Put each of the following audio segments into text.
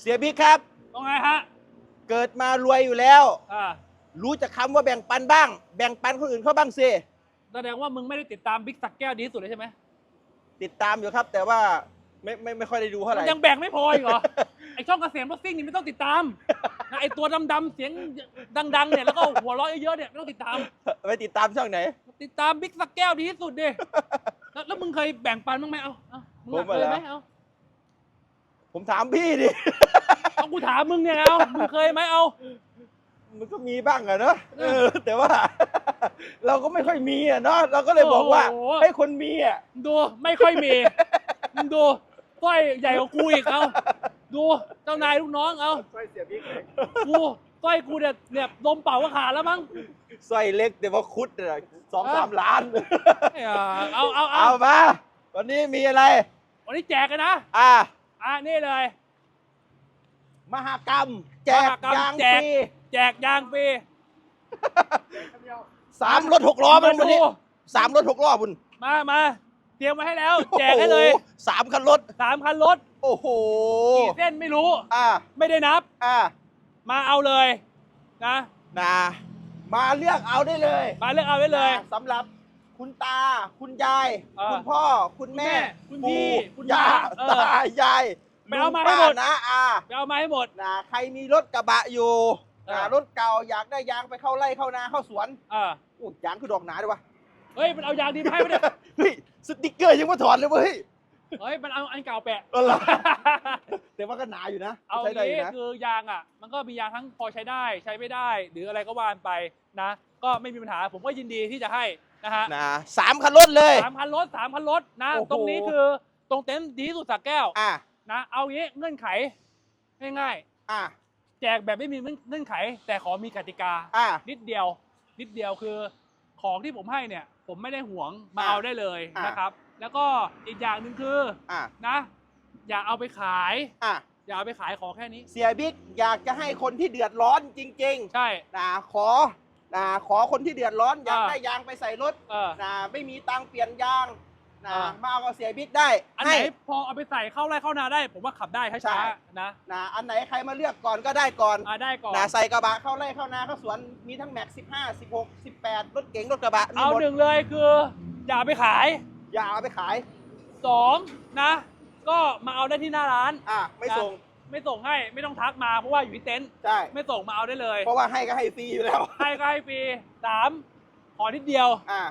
เสียบิ๊กครับต้องไงฮะเกิดมารวยอยู่แล้ว อ่ารู้จักคำว่าแบ่งปันบ้าง แบ่งปันคนอื่นเขาบ้างสิแสดงว่ามึงไม่ได้ติดตามบิ๊กสักแก้วดีที่สุดเลยใช่ไหมติดตามอยู่ครับ แต่ว่าไม่ไม่ไม่ค่อยได้ดูเท่าไหมัร่นยังแบ่งไม่พออีกเหรอ ไอช่องเกษมรถซิ่งนี่ไม่ต้องติดตามนะไอตัวดำๆเสียงดังๆเนี่ยแล้วก็หัวเราะเยอะๆเนี่ยไม่ต้องติดตาม ไปติดตามช่องไหน ติดตามบิ๊กสักแก้วดีที่สุดดิแล้วแล้วมึงเคยแบ่งปันบ้างไหมเอาเอามึงอะผมอะเคยไหมเหรอเอา ผมถามพี่ดิ เอากูถามมึงเนี่ยเอามึงเคยไหมเอา มันก็มีบ้างอะเนาะเออ แต่ว่า เราก็ไม่ค่อยมีอะเนาะเราก็เลยบอกว่า โอ้โห ให้คนมีอะดูไม่ค่อยมีมึงดูก้อยใหญ่กว่ากูอีกเอาดูเจ้านายลูกน้องเอาสร้อยเสียบิ๊กเลยกูก้อยกูเนี่ยเนี่ยลมเป่าก็ขาดแล้วมั้งสร้อยเล็กแต่ว่าคุดอะสองเออสามล้าน เอ้ยเอาเอาเอาเอามา วันนี้มีอะไรวันนี้แจกกันนะ อ่า อะนี่เลย มหากรรม แจกมหากรรมยางแจฟก รีแจกยางฟรีสามรถหกล้อมันวันนี้ดูสามรถหกล้อบุญมามาเตรียมมาให้แล้ว แจกให้เลยโอ้โหสามคันรถ สามคันรถโอ้โหกี่เส้นไม่รู้ อ่าไม่ได้นับ อ่ามาเอาเลยนะ นะมาเลือกเอาได้เลยมาเลือกเอาได้เลย นะสำหรับ คุณตา คุณยาย เออคุณพ่อ คุณแม่คุณพี่ปู่คุณย่าย่าเออตายายไปเอามาลุงให้หมดป้นะอาไปเอามาให้หมด นะใครมีรถกระบะอยู่เออ นะรถเก่าอยากได้ยางไปเข้าไร่เข้านาเข้าสวนเอออู้ยางคือดอกหนาด้วยวะเฮ้ย มันเอายางดีมาให้ไม่ได้เฮ้ยสติกเกอร์ยังไม่ถอดเลยเว้ยเฮ้ย มันเอาอันเก่าแปะ เออเหรอแต่ว่าก็หนาอยู่นะเอาใช้ได้องี้ยู่นะคือยางอะ มันก็มียางทั้งพอใช้ได้ใช้ไม่ได้ หรืออะไรก็ว่านไปนะ ก็ไม่มีปัญหา ผมก็ยินดีที่จะให้นะฮะนะสามคันรถเลย สามพันรถสามพันรถนะโอ้โห ตรงนี้คือตรงเต็นท์ดีที่สุดสักแก้วอะนะเอางี้เงื่อนไขง่ายอะๆแจกแบบไม่มีเงื่อนไข แต่ขอมีกติกา อะ นิดเดียว นิดเดียวคือของที่ผมให้เนี่ย ผมไม่ได้หวงมาอะเอาได้เลยอะ นะครับ แล้วก็อีกอย่างหนึ่งคืออะนะ อย่าเอาไปขาย อะอย่าเอาไปขายของแค่นี้ เสียบิ๊กอยากจะให้คนที่เดือดร้อนจริงใช่ ๆนะขอ นะขอคนที่เดือดร้อนอยากอ่า ได้ยางไปใส่รถเออ นะไม่มีตังค์เปลี่ยนยางนะอ่ามาเอากับเสียบิ๊กได้อันไหนให้ พอเอาไปใส่เข้าไร่เข้านาได้ ผมว่าขับได้ใช่ ช้าๆนะนะอันไหนใครมาเลือกก่อนก็ได้ก่อนอ่าได้ก่อน นะใส่กระบะเข้าไร่เข้านาเข้าสวนมีทั้งแม็ก15 16 18 รถเก๋งรถกระบะมีเอาหมดหนึ่งเลยคือ อย่าเอาไปขายอย่าเอาไปขายสองนะ ก็มาเอาได้ที่หน้าร้าน อะไม่ส่ง ไม่ส่งให้ไม่ต้องทักมาเพราะว่าอยู่ที่เต็นท์ใช่ ไม่ส่งมาเอาได้เลยเพราะว่าให้ก็ให้ฟรีอยู่แล้ว ให้ก็ให้ฟรีสามขอนิดเดียวอะ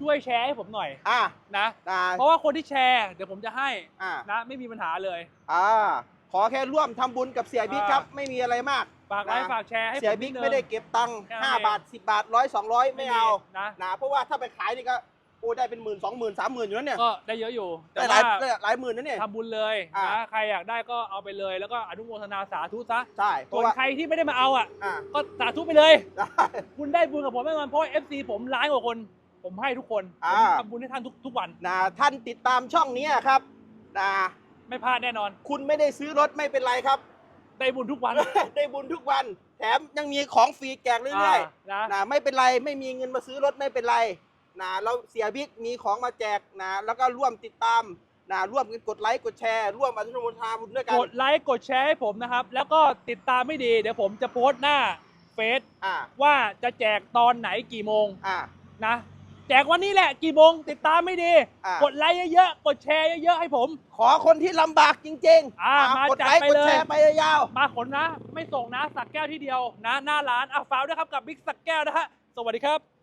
ช่วยแชร์ให้ผมหน่อยอะนะนะเพราะว่าคนที่แชร์เดี๋ยวผมจะให้อะนะไม่มีปัญหาเลยอ่าขอแค่ร่วมทำบุญกับเสียบิ๊กอ่าครับ ไม่มีอะไรมากฝากไลค์นะฝากแชร์ให้ผมเสียบิ๊กนินึงไม่ได้เก็บตังค์แค่นั้นห้าเองบาทสิบบาทร้อยสองร้อยไม่เอานะนะเพราะว่าถ้าไปขายนี่ก็ โอ้ได้เป็นหมื่นสองหมื่นสามหมื่นอยู่แล้วเนี่ยก็ได้เยอะอยู่แต่ได้หลายว่าได้หลายหมื่นนะเนี่ย ทำบุญเลยอ่านะใครอยากได้ก็เอาไปเลยแล้วก็อนุโมทนาสาธุซะใช่เพส่วราะนว่าใครที่ไม่ได้มาเอาอะ อ่าก็สาธุไปเลย ได้ คุณได้บุญกับผมแน่นอนเพราะเอฟซีผมล้านกว่าคน ผมให้ทุกคนผอ่า มทำบุญให้ท่านทุกทุกวันนะท่านติดตามช่องนี้ครับนะไม่พลาดแน่นอน คุณไม่ได้ซื้อรถไม่เป็นไรครับ ได้บุญทุกวันได้บุญทุกวัน แถมยังมีของฟรีแจกเรื่อยานะๆนะไม่เป็นไรไม่มีเงินมาซื้อรถไม่เป็นไร นะเราเสียบิ๊กมีของมาแจกนะแล้วก็ร่วมติดตามนะร่วมกันกดไลค์กดแชร์ร่วมอนุโมทนาบุญด้วยกันกดไลค์กดแชร์ให้ผมนะครับ แล้วก็ติดตามไม่ดีเดี๋ยวผมจะโพสต์หน้าเฟซอ่าว่าจะแจกตอนไหนกี่โมงอ่า นะ แจกวันนี้แหละกี่โมงติดตามไม่ดี อะ กดไลค์เยอะๆกดแชร์เยอะๆให้ผม ขอคนที่ลำบากจริงๆอ่าอ่มากดจัดไลค์ไปกดเลยแชร์ไปยาวมาขนนะ ไม่ส่งนะสักแก้วที่เดียวนะ หน้าร้านอะฝากด้วยครับกับบิ๊กสักแก้วนะฮะสวัสดีครับ